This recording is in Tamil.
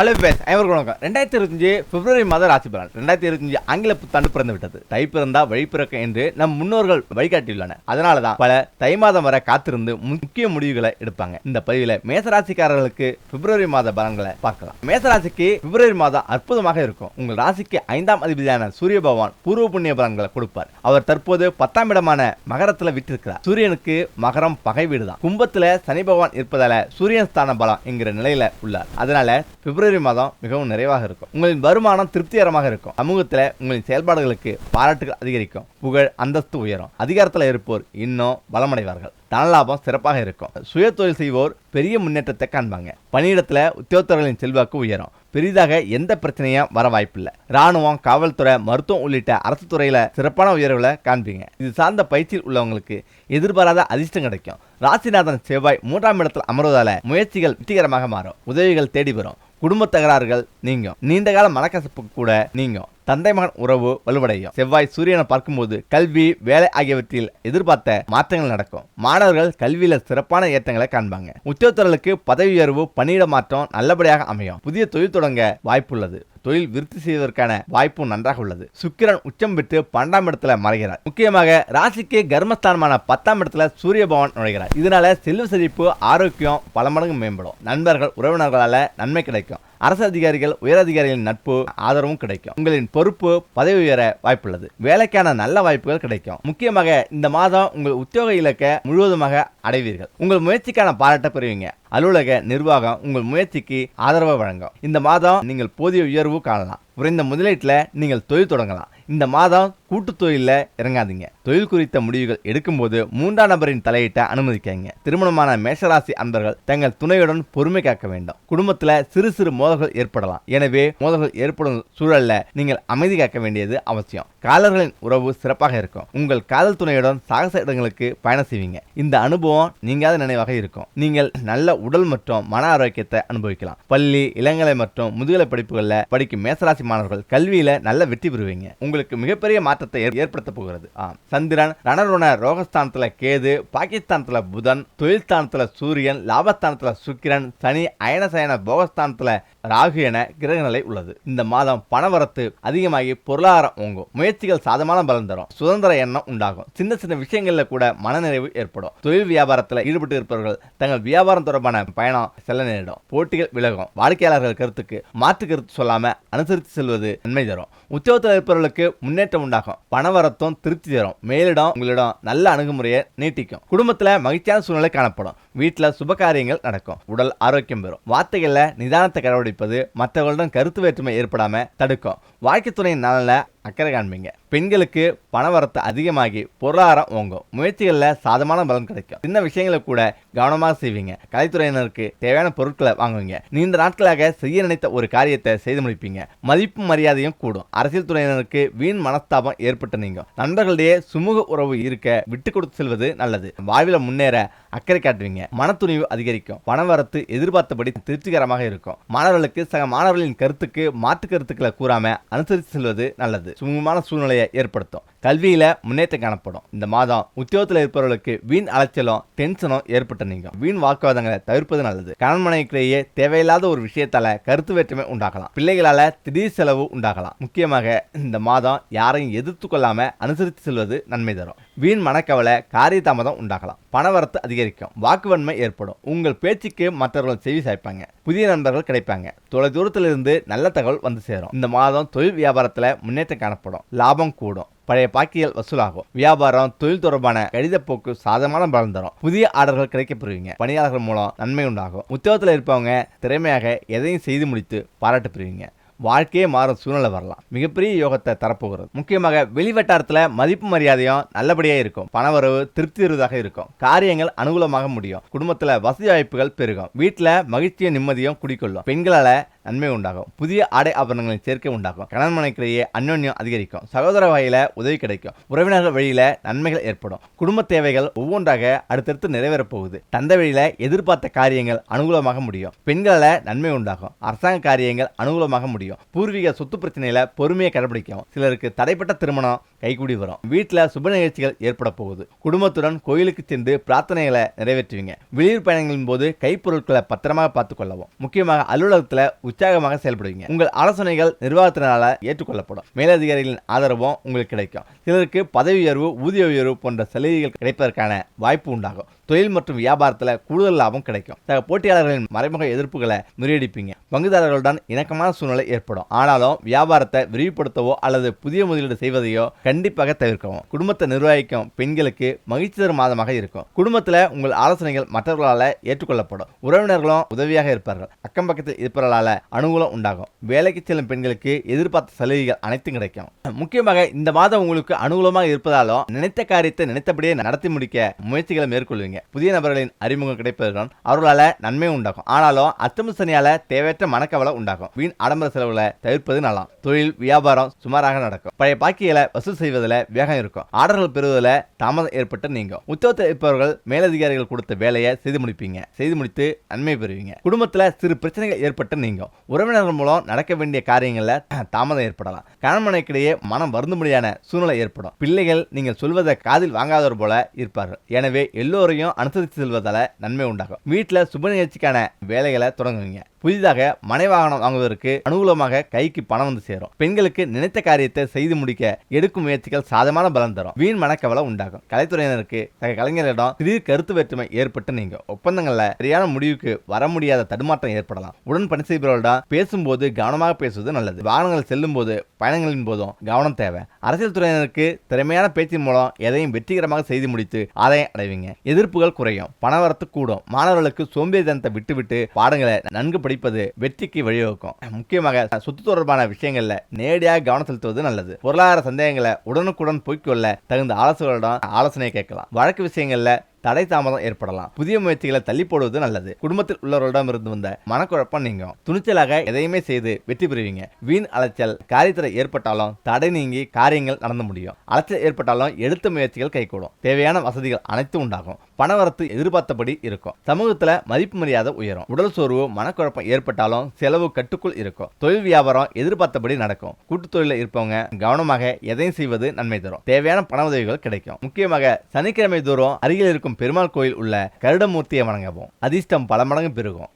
ஹலோ பேஸ் ஐவருக்கு வணக்கம். ரெண்டாயிரத்தி இருபத்தஞ்சு பிப்ரவரி மாத ராசி பலன் ரெண்டாயிரத்தி இருபத்தஞ்சு ஆங்கில புத்தாண்டு பிறந்து விட்டது தை பிறந்தா வழி பிறக்க என்று நம் முன்னோர்கள் வழிகாட்டியுள்ளனர். அதனால தான் பல தை மாதம் வரை காத்திருந்து முக்கிய முடிவுகளை எடுப்பாங்க. இந்த பதிவில் மேசராசிக்காரர்களுக்கு பிப்ரவரி மாத பலன்களை பார்க்கலாம். மேசராசிக்கு பிப்ரவரி மாதம் அற்புதமாக இருக்கும். உங்கள் ராசிக்கு ஐந்தாம் அதிபதியான சூரிய பகவான் பூர்வ புண்ணிய பலன்களை கொடுப்பார். அவர் தற்போது பத்தாம் இடமான மகரத்தில் விட்டிருக்கிறார். சூரியனுக்கு மகரம் பகை வீடுதான். கும்பத்தில் சனி பகவான் இருப்பதால சூரியன் ஸ்தான பலம் என்கிற நிலையில உள்ளார். அதனால பிப்ரவரி மாதம் மிகவும் நிறைவாக இருக்கும். உங்களின் வருமானம் திருப்திகரமாக இருக்கும். சமூகத்தில் உங்களின் செயல்பாடுகளுக்கு பாராட்டுகள் அதிகரிக்கும். புகழ் அந்தஸ்து உயரும். அதிகாரத்தில் இருப்போர் இன்னும் பலமடைவார்கள். தனலாபம் சிறப்பாக இருக்கும். சுய தொழில் செய்வோர் பெரிய முன்னேற்றத்தை காண்பாங்க. பணியிடத்தில் உத்தியோகத்தர்களின் செல்வாக்கு உயரும். பெரிதாக எந்த பிரச்சனையும் வர வாய்ப்பில்லை. ராணுவம் காவல்துறை மருத்துவம் உள்ளிட்ட அரசு துறையில சிறப்பான உயர்வுகளை காண்பீங்க. இது சார்ந்த பயிற்சியில் உள்ளவங்களுக்கு எதிர்பாராத அதிர்ஷ்டம் கிடைக்கும். ராசிநாதன் செவ்வாய் மூன்றாம் இடத்தில் அமர்வதால முயற்சிகள் வெற்றிகரமாக மாறும். உதவிகள் தேடி வரும் குடும்ப தகராறுகள் நீங்கும். நீண்ட கால மனக்கசப்பு கூட நீங்கும். தந்தை மகன் உறவு வலுவடையும். செவ்வாய் சூரியனை பார்க்கும்போது கல்வி வேலை ஆகியவற்றில் எதிர்பார்த்த மாற்றங்கள் நடக்கும். மாணவர்கள் கல்வியில சிறப்பான ஏற்றங்களை காண்பாங்க. உத்தியோகத்தர்களுக்கு பதவி உயர்வு பணியிட மாற்றம் நல்லபடியாக அமையும். புதிய தொழில் தொடங்க வாய்ப்புள்ளது. தொழில் விருத்தி செய்வதற்கான வாய்ப்பும் நன்றாக உள்ளது. சுக்கிரன் உச்சம் பெற்று பன்னெண்டாம் இடத்துல மறைகிறார். முக்கியமாக ராசிக்கு கர்மஸ்தானமான பத்தாம் இடத்துல சூரிய பகவான் நுழைகிறார். இதனால செல்வ செழிப்பு ஆரோக்கியம் பல மடங்கு மேம்படும். நண்பர்கள் உறவினர்களால நன்மை கிடைக்கும். அரசு அதிகாரிகள் உயரதிகாரிகளின் நட்பு ஆதரவும் கிடைக்கும். உங்களின் பொறுப்பு பதவி உயர வாய்ப்புள்ளது. வேலைக்கான நல்ல வாய்ப்புகள் கிடைக்கும். முக்கியமாக இந்த மாதம் உங்கள் உத்தியோக இலக்கை முழுவதுமாக அடைவீர்கள். உங்கள் முயற்சிக்கான பாராட்ட பெறுவீங்க. அலுவலக நிர்வாகம் உங்கள் முயற்சிக்கு ஆதரவை வழங்கும். இந்த மாதம் நீங்கள் போதிய உயர்வு காணலாம். குறைந்த முதலீட்டில் நீங்கள் தொழில் தொடங்கலாம். இந்த மாதம் கூட்டு தொழிலில் இறங்காதீங்க. தொழில் குறித்த முடிவுகள் எடுக்கும்போது மூன்றாம் நபரின் தலையிட்ட அனுமதிக்காங்க திருமணமான மேஷராசி அன்பர்கள் தங்கள் துணையுடன் பொறுமை காக்க வேண்டும். குடும்பத்தில் சிறு சிறு மோதல்கள் ஏற்படலாம். எனவே மோதல்கள் ஏற்படும் சூழல்ல நீங்கள் அமைதி காக்க வேண்டியது அவசியம். காதலர்களின் உறவு சிறப்பாக இருக்கும். உங்கள் காதல் துணையுடன் சாகச இடங்களுக்கு பயணம் செய்வீங்க. இந்த அனுபவம் நீங்காத நினைவாக இருக்கும். நீங்கள் நல்ல உடல் மற்றும் மன ஆரோக்கியத்தை அனுபவிக்கலாம். பள்ளி இளங்கலை மற்றும் முதுகலை படிப்புகளில் படிக்கும் மேசராசி மாணவர்கள் கல்வியில நல்ல வெற்றி பெறுவீங்க. உங்களுக்கு மிகப்பெரிய மாற்றத்தை ஏற்படுத்த போகிறது. சந்திரன் ரணருண ரோகஸ்தானத்துல கேது பாகிஸ்தானத்துல புதன் தொழில்ஸ்தானத்துல சூரியன் லாபஸ்தானத்துல சுக்கிரன் சனி அயனசயன போகஸ்தானத்துல ராகு என கிரகநிலை உள்ளது. இந்த மாதம் பணவரத்து அதிகமாகி பொருளாதாரம் ஓங்கும். முயற்சிகள் சாதமான பலன் தரும். சுதந்திர எண்ணம் உண்டாகும். சின்ன சின்ன விஷயங்கள்ல கூட மனநிறைவு ஏற்படும். தொழில் வியாபாரத்துல ஈடுபட்டு இருப்பவர்கள் தங்கள் வியாபாரம் தொடர்பான பயணம் செல்ல நேரிடும். போட்டிகள் விலகும். வாடிக்கையாளர்கள் கருத்துக்கு மாற்று கருத்து சொல்லாம அனுசரித்து செல்வது நன்மை தரும். உத்தியோகத்தில் இருப்பவர்களுக்கு முன்னேற்றம் உண்டாகும். பணவரத்தும் திருப்தி தரும். மேலிடம் உங்களிடம் நல்ல அணுகுமுறையை நீட்டிக்கும். குடும்பத்தில் மகிழ்ச்சியான சூழ்நிலை காணப்படும். வீட்டில் சுப காரியங்கள் நடக்கும். உடல் ஆரோக்கியம் பெறும். வார்த்தைகளில் நிதானத்தை கடைபிடிப்பது மற்றவர்களுடன் கருத்து வேற்றுமை ஏற்படாமல் தடுக்கும். வாழ்க்கை துணையின் நலனில் அக்கறை காண்பீங்க. பெண்களுக்கு பணவரத்து அதிகமாகி பொருளாதாரம் ஓங்கும். முயற்சிகளில் சாதமான பலன் கிடைக்கும். சின்ன விஷயங்களை கூட கவனமாக செய்வீங்க. கலைத்துறையினருக்கு தேவையான பொருட்களை வாங்குவீங்க. நீண்ட நாட்களாக செய்ய நினைத்த ஒரு காரியத்தை செய்து முடிப்பீங்க. மதிப்பு மரியாதையும் கூடும். அரசியல் துறையினருக்கு வீண் மனஸ்தாபம் ஏற்பட்டு நீங்கும். நண்பர்களிடையே சுமூக உறவு இருக்க விட்டு கொடுத்து செல்வது நல்லது. வாழ்வில் முன்னேற அக்கறை காட்டுவீங்க. மனத்துணிவு அதிகரிக்கும். பணவரத்து எதிர்பார்த்தபடி திருப்திகரமாக இருக்கும். மாணவர்களுக்கு சக மாணவர்களின் கருத்துக்கு மாற்று கருத்துக்களை கூறாம அனுசரித்து செல்வது நல்லது. சுமூகமான சூழ்நிலையை ஏற்படுத்தும். கல்வியில் முன்னேற்றம் காணப்படும். இந்த மாதம் உத்தியோகத்தில் இருப்பவர்களுக்கு வீண் அலைச்சலும் டென்ஷனும் ஏற்பட்டு நீங்கும். வீண் வாக்குவாதங்களை தவிர்ப்பது நல்லது. கணவன் தேவையில்லாத ஒரு விஷயத்தால கருத்து வேற்றுமை உண்டாகலாம். பிள்ளைகளால திடீர் செலவு உண்டாகலாம். முக்கியமாக இந்த மாதம் யாரையும் எதிர்த்து கொள்ளாம அனுசரித்து செல்வது நன்மை தரும். வீண் மனக்கவலை காரிய தாமதம் உண்டாகலாம். பணவரத்து அதிகரிக்கும். வாக்குவன்மை ஏற்படும். உங்கள் பேச்சுக்கு மற்றவர்கள் செவி சாய்ப்பாங்க. புதிய நண்பர்கள் கிடைப்பாங்க. தொலை தூரத்தில் இருந்து நல்ல தகவல் வந்து சேரும். இந்த மாதம் தொழில் வியாபாரத்தில் முன்னேற்றம் காணப்படும். லாபம் கூடும். பழைய பாக்கியல் வசூலாகும். வியாபாரம் தொழில் தொடர்பான கடித போக்கு சாதகமான பலன் தரும் புதிய ஆர்டர்கள் கிடைக்கப்பெறுவீங்க. பணியாளர்கள் மூலம் நன்மை உண்டாகும். உத்தியோகத்தில் இருப்பவங்க திறமையாக எதையும் செய்து முடித்து பாராட்டு பெறுவீங்க. வாழ்க்கையே மாறும் சூழ்நிலை வரலாம். மிகப்பெரிய யோகத்தை தரப்போகிறது. முக்கியமாக வெளிவட்டாரத்தில் மதிப்பு மரியாதையும் நல்லபடியாக இருக்கும். பணவரவு திருப்தி தருவதாக இருக்கும். காரியங்கள் அனுகூலமாக முடியும். குடும்பத்தில் வசதி வாய்ப்புகள் பெருகும். வீட்டில் மகிழ்ச்சியும் நிம்மதியும் குடிக்கொள்ளும். பெண்களால் நன்மை உண்டாகும். புதிய ஆடை ஆபரணங்களின் சேர்க்கை உண்டாகும். கணவன் மனைக்கிடையே அந்யோன்யம் அதிகரிக்கும். சகோதர வகையில் உதவி கிடைக்கும். உறவினர்கள் வழியில நன்மைகள் ஏற்படும். குடும்ப தேவைகள் ஒவ்வொன்றாக அடுத்தடுத்து நிறைவேறப் போகுது. தந்தை வழியில எதிர்பார்த்த காரியங்கள் அனுகூலமாக முடியும். பெண்களால் நன்மை உண்டாகும். அரசாங்க காரியங்கள் அனுகூலமாக முடியும். பூர்வீக சொத்து பிரச்சனையில் பொறுமையை கடைபிடிக்கும் சிலருக்கு தடைப்பட்ட திருமணம் கைகூடி வரும். வீட்டில் சுப நிகழ்ச்சிகள் ஏற்பட போகுது. குடும்பத்துடன் கோயிலுக்கு சென்று பிரார்த்தனைகளை நிறைவேற்றுவீங்க. வெளியூர் பயணங்களின் போது கைப்பொருட்களை பத்திரமாக பார்த்துக் கொள்ளவும். முக்கியமாக அலுவலகத்தில் உற்சாகமாக செயல்படுவீங்க. உங்கள் ஆலோசனைகள் நிர்வாகத்தினால ஏற்றுக்கொள்ளப்படும். மேலதிகாரிகளின் ஆதரவும் உங்களுக்கு கிடைக்கும். சிலருக்கு பதவி உயர்வு ஊதிய உயர்வு போன்ற சலுகைகள் கிடைப்பதற்கான வாய்ப்பு உண்டாகும். தொழில் மற்றும் வியாபாரத்தில் கூடுதல் லாபம் கிடைக்கும். போட்டியாளர்களின் மறைமுக எதிர்ப்புகளை முறியடிப்பீங்க. பங்குதாரர்களுடன் இணக்கமான சூழ்நிலை ஏற்படும். ஆனாலும் வியாபாரத்தை விரிவுபடுத்தவோ அல்லது புதிய முதலீடு செய்வதையோ கண்டிப்பாக தவிர்க்கவும். குடும்பத்தை நிர்வகிக்கும் பெண்களுக்கு மகிழ்ச்சி தரும் மாதமாக இருக்கும். குடும்பத்தில் உங்கள் ஆலோசனைகள் மற்றவர்களால் ஏற்றுக்கொள்ளப்படும். உறவினர்களும் உதவியாக இருப்பார்கள். அக்கம் பக்கத்தில் இருப்பவர்களால் அனுகூலம் உண்டாகும். வேலைக்கு செல்லும் பெண்களுக்கு எதிர்பார்த்த சலுகைகள் அனைத்தும் கிடைக்கும். முக்கியமாக இந்த மாதம் உங்களுக்கு அனுகூலமாக இருப்பதாலும் நினைத்த காரியத்தை நினைத்தபடியே நடத்தி முடிக்க முயற்சிகளை மேற்கொள்வீங்க. புதிய நபர்களின் அறிமுகம் கிடைப்பதுடன் அவர்களால் நன்மை உண்டாகும். ஆனாலும் அஷ்டம தேவையற்ற மனக்கவலை உண்டாகும். வீண் ஆடம்பர செலவுகளை தவிர்ப்பது நலம். தொழில் வியாபாரம் சுமாராக நடக்கும். பழைய பாக்கியலை வசூல் செய்வதில் வேகம் இருக்கும். ஆர்டர்கள் பெறுவதில் தாமதம் ஏற்பட்டு நீங்கும். உத்தியோகத்தில் இருப்பவர்கள் மேலதிகாரிகள் கொடுத்த வேலையை செய்து முடிப்பீங்க. செய்து முடித்து நன்மை பெறுவீங்க. குடும்பத்தில் சிறு பிரச்சனைகள் ஏற்பட்டு நீங்கும். உறவினர்கள் மூலம் நடக்க வேண்டிய காரியங்களில் தாமதம் ஏற்படலாம். கணவனைக்கிடையே மனம் வருந்தும்படியான சூழ்நிலை ஏற்படும். பிள்ளைகள் நீங்கள் சொல்வதை காதில் வாங்காதவர் போல இருப்பார்கள். எனவே எல்லோரையும் அனுசரித்து செல்வதால் நன்மை உண்டாகும். வீட்டில் சுப நிகழ்ச்சிக்கான வேலைகளை தொடங்குவீங்க. புதிதாக மனை வாகனம் வாங்குவதற்கு அனுகூலமாக கைக்கு பணம் வந்து சேரும். பெண்களுக்கு நினைத்த காரியத்தை செய்து முடிக்க எடுக்கும் முயற்சிகள் சாதமான பலன் தரும். வீண் மனக்கவலை உண்டாகும். கலைத்துறையினருக்கு சக கலைஞர்களிடம் திடீர் கருத்து வேற்றுமை ஏற்பட்டு நீங்க ஒப்பந்தங்கள்ல சரியான முடிவுக்கு வர முடியாத தடுமாற்றம் ஏற்படலாம். உடன் பணி செய்பவர்களிடம் பேசும்போது கவனமாக பேசுவது நல்லது. வாகனங்கள் செல்லும் போது பயணங்களின் போதும் கவனம் தேவை. அரசியல் துறையினருக்கு திறமையான பேச்சின் மூலம் எதையும் வெற்றிகரமாக செய்து முடித்து ஆதாயம் அடைவீங்க. எதிர்ப்பு எதிர்ப்புகள் குறையும் பணவரத்து கூடும். மாணவர்களுக்கு சோம்பேறித்தனத்தை விட்டுவிட்டு பாடங்களை நன்கு படிப்பது வெற்றிக்கு வழிவகுக்கும். முக்கியமாக சொத்து தொடர்பான விஷயங்கள்ல நேரடியாக கவனம் செலுத்துவது நல்லது. பொருளாதார சந்தேகங்களை உடனுக்குடன் போய்க்கொள்ள தகுந்த ஆலோசகர்களிடம் ஆலோசனை கேட்கலாம். வழக்கு விஷயங்கள்ல தடை தாமதம் ஏற்படலாம். புதிய முயற்சிகளை தள்ளி போடுவது நல்லது. குடும்பத்தில் உள்ளவர்களிடம் இருந்து வந்த மனக்குழப்பம் நீங்கும். துணிச்சலாக எதையுமே செய்து வெற்றி பெறுவீங்க. வீண் அலைச்சல் காரியத்தில் ஏற்பட்டாலும் தடை நீங்கி காரியங்கள் நடந்து முடியும். அலைச்சல் ஏற்பட்டாலும் எடுத்த முயற்சிகள் கைகூடும். தேவையான வசதிகள் அனைத்தும் உண்டாகும். பணவரத்து எதிர்பார்த்தபடி இருக்கும். சமூகத்தில் மதிப்பு மரியாதை உயரும். உடல் சோர்வு மனக்குழப்பம் ஏற்பட்டாலும் செலவு கட்டுக்குள் இருக்கும். தொழில் வியாபாரம் எதிர்பார்த்தபடி நடக்கும். கூட்டுத் தொழிலில் இருப்பவங்க கவனமாக எதையும் செய்வது நன்மை தரும். தேவையான பண உதவிகள் கிடைக்கும். முக்கியமாக சனிக்கிழமை தோறும் அருகில் இருக்கும் பெருமாள் கோயில் உள்ள கருடமூர்த்தியை வணங்கவும். அதிர்ஷ்டம் பல மடங்கு பெருகும்.